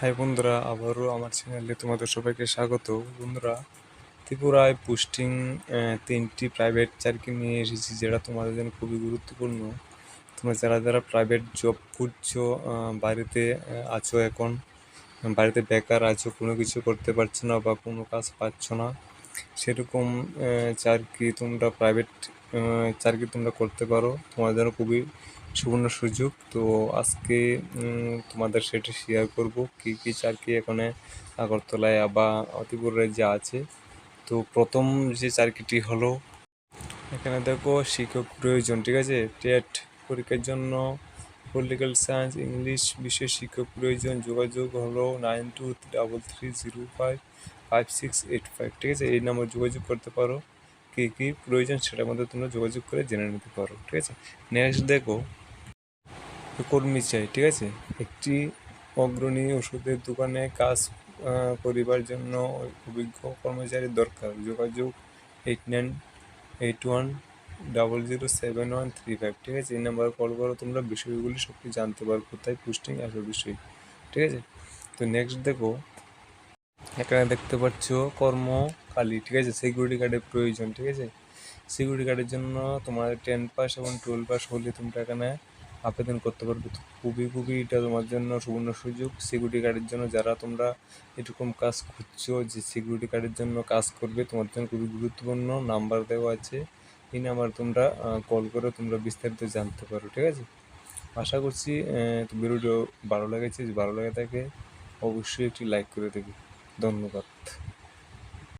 High বন্ধুরা, আবারও আমার চ্যানেলে তোমাদের সবাইকে স্বাগত। বন্ধুরা, ত্রিপুরায় পোস্টিং তিনটি প্রাইভেট চাকরি নিয়ে এসেছি যেটা তোমাদের জন্য খুবই গুরুত্বপূর্ণ। তোমরা যারা যারা প্রাইভেট জব করছ বাড়িতে আছো এখন, বাড়িতে বেকার আছো, কোনো কিছু করতে পারছ না বা কোনো কাজ পাচ্ছ না, সেরকম চাকরি তোমরা প্রাইভেট চাকরি তোমরা করতে পারো। তোমাদের জন্য খুবই সুবর্ণ সুযোগ। তো আজকে তোমাদের সেটা শেয়ার করব কি কি চাকরি এখানে আগরতলায় বা ত্রিপুরায় যা আছে। তো প্রথম যে চাকরিটি হলো, এখানে দেখো শিক্ষক প্রয়োজন, ঠিক আছে? টেট পরীক্ষার জন্য পলিটিক্যাল সায়েন্স ইংলিশ বিষয়ে শিক্ষক প্রয়োজন, যোগাযোগ হলো nine two double three zero five five six eight five ঠিক আছে? এই নাম্বার যোগাযোগ করতে পারো। কী কী প্রয়োজন সেটার মধ্যে তোমরা যোগাযোগ করে জেনে নিতে পারো, ঠিক আছে? নেক্সট দেখো কর্মী চাই, ঠিক আছে? একটি অগ্রণী ওষুধের দোকানে কাজ করিবার জন্য অভিজ্ঞ কর্মচারীর দরকার। যোগাযোগ eight nine eight one double zero seven one three five, ঠিক আছে? এই নাম্বারে কল করো, তোমরা বিষয়গুলি সব কিছু জানতে পারো, কোথায় পোস্টিং আসবে বিষয়, ঠিক আছে? তো নেক্সট দেখো, এখানে দেখতে পাচ্ছ কর্মকালী, ঠিক আছে? সিকিউরিটি গার্ডের প্রয়োজন, ঠিক আছে? সিকিউরিটি গার্ডের জন্য তোমার টেন পাস এবং টুয়েলভ পাস হলে তোমরা এখানে আবেদন করতে পারবে। খুবই খুবই এটা তোমার জন্য সুবর্ণ সুযোগ। সিকিউরিটি গার্ডের জন্য যারা তোমরা এরকম কাজ খুঁজছো যে সিকিউরিটি গার্ডের জন্য কাজ করবে তোমার জন্য খুবই গুরুত্বপূর্ণ। নাম্বার দেওয়া আছে। এই নাম্বার তোমরা কল করে তোমরা বিস্তারিত জানতে পারো, ঠিক আছে? আশা করছি ভিডিওটি ভালো লেগেছে। ভালো লাগে থাকে, অবশ্যই একটি লাইক করে দেবে। ধন্যবাদ।